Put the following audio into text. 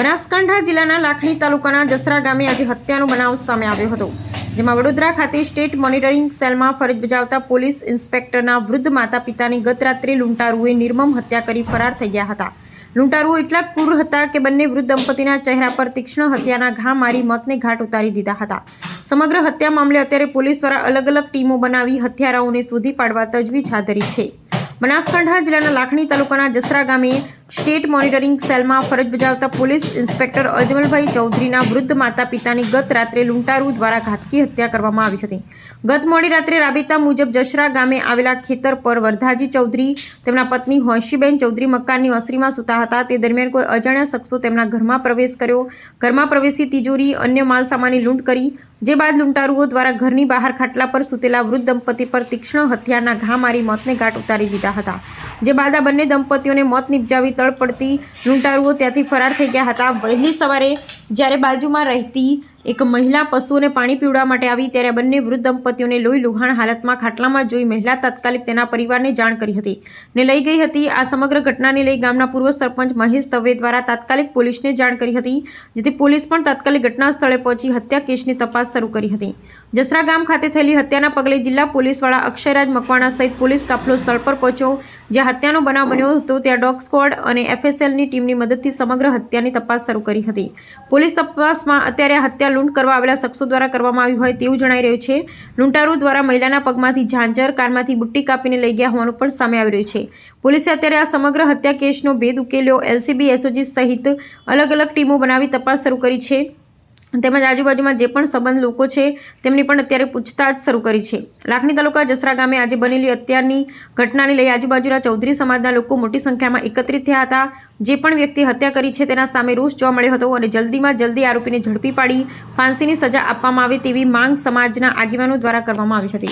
બનાસકાંઠા જિલ્લાના લાખણી તાલુકાના જસરા ગામે આજે હત્યાનો બનાવ સામે આવ્યો હતો, જેમાં વડોદરા ખાતે સ્ટેટ મોનિટરિંગ સેલમાં ફરજ બજાવતા પોલીસ ઇન્સ્પેક્ટરના વૃદ્ધ માતા પિતાની ગત રાત્રે લૂંટારુએ નિર્મમ હત્યા કરી ફરાર થઈ ગયા હતા. લૂંટારુઓ એટલા ક્રૂર હતા કે બંને વૃદ્ધ દંપતીના ચહેરા પર તીક્ષ્ણ હત્યાના ઘા મારી મોતને ઘાટ ઉતારી દીધા હતા. સમગ્ર હત્યા મામલે અત્યારે પોલીસ દ્વારા અલગ અલગ ટીમો બનાવી હત્યારાઓને શોધી પાડવા તજવીજ હાથ ધરી છે. બનાસકાંઠા જિલ્લાના લાખણી તાલુકાના જસરા ગામે સ્ટેટ મોનિટરિંગ સેલમાં ફરજ બજાવતા પોલીસ ઇન્સ્પેક્ટર અજમલભાઈ ચૌધરીના વૃદ્ધ માતા પિતાની ગત રાત્રે લૂંટારૂ દ્વારા ઘાતકી હત્યા કરવામાં આવી હતી. ગત મોડી રાત્રે રાબેતા મુજબ જશરા ગામે આવેલા ખેતર પર વરધાજી ચૌધરી, તેમના પત્ની હોંશીબેન ચૌધરી મકાનની ઓસરીમાં સૂતા હતા. તે દરમિયાન કોઈ અજાણ્યા શખ્સો તેમના ઘરમાં પ્રવેશ કર્યો. ઘરમાં પ્રવેશી તિજોરી, અન્ય માલસામાની લૂંટ કરી, જે બાદ લૂંટારૂઓ દ્વારા ઘરની બહાર ખાટલા પર સૂતેલા વૃદ્ધ દંપતી પર તીક્ષ્ણ હથિયારના ઘા મારી મોતને ઘાટ ઉતારી દીધા હતા. જે બાદ આ બંને દંપતીઓને મોત નિપજાવી તળપડતી લૂંટારુઓ ત્યાંથી ફરાર થઈ ગયા હતા. વહેલી સવારે જ્યારે બાજુમાં રહેતી એક મહિલા પશુઓને પાણી પીવડાવવા માટે આવી ત્યારે બંને વૃદ્ધ દંપતીઓને લોહી, લુહાણ હાલતમાં ખાટલામાં જોઈ મહિલા તાત્કાલિક તેના પરિવારને જાણ કરી હતી ને લઈ ગઈ હતી. આ સમગ્ર ઘટનાને લઈ ગામના પૂર્વ સરપંચ મહેશ દવે દ્વારા તાત્કાલિક પોલીસને જાણ કરી હતી, જેથી પોલીસ પણ તાત્કાલિક ઘટના સ્થળે પહોંચી હત્યા કેસની તપાસ શરૂ કરી હતી. જસરા ગામ ખાતે થયેલી હત્યાના પગલે જિલ્લા પોલીસવાળા અક્ષયરાજ મકવાણા સહિત પોલીસ કાફલો સ્થળ પર પહોંચ્યો, જ્યાં હત્યાનો બનાવ બન્યો હતો. ત્યાં ડોગ સ્ક્વોડ અને એફએસએલની ટીમની મદદથી સમગ્ર હત્યાની તપાસ શરૂ કરી હતી. પોલીસ તપાસમાં અત્યારે આ હત્યા લૂંટ કરવા આવેલા શખ્સો દ્વારા કરવામાં આવી હોય તેવું જણાઈ રહ્યું છે. લૂંટારૂ દ્વારા મહિલાના પગમાંથી ઝાંઝર કારમાંથી બુટ્ટી કાપીને લઈ ગયા હોવાનું પણ સામે આવી રહ્યું છે. પોલીસે અત્યારે આ સમગ્ર હત્યા કેસનો ભેદ ઉકેલ્યો. એલસીબી, એસઓજી સહિત અલગ અલગ ટીમો બનાવી તપાસ શરૂ કરી છે. તેમજ આજુબાજુમાં જે પણ સંબંધ લોકો છે, તેમની પણ અત્યારે પૂછતાછ શરૂ કરી છે. લાખણી તાલુકા જસરા ગામે આજે બનેલી અત્યારની ઘટનાને લઈ આજુબાજુના ચૌધરી સમાજના લોકો મોટી સંખ્યામાં એકત્રિત થયા હતા. જે પણ વ્યક્તિ હત્યા કરી છે, તેના સામે રોષ જોવા મળ્યો હતો અને જલ્દીમાં જલ્દી આરોપીને ઝડપી પાડી, ફાંસીની સજા આપવામાં આવે તેવી માંગ સમાજના આગેવાનો દ્વારા કરવામાં આવી હતી.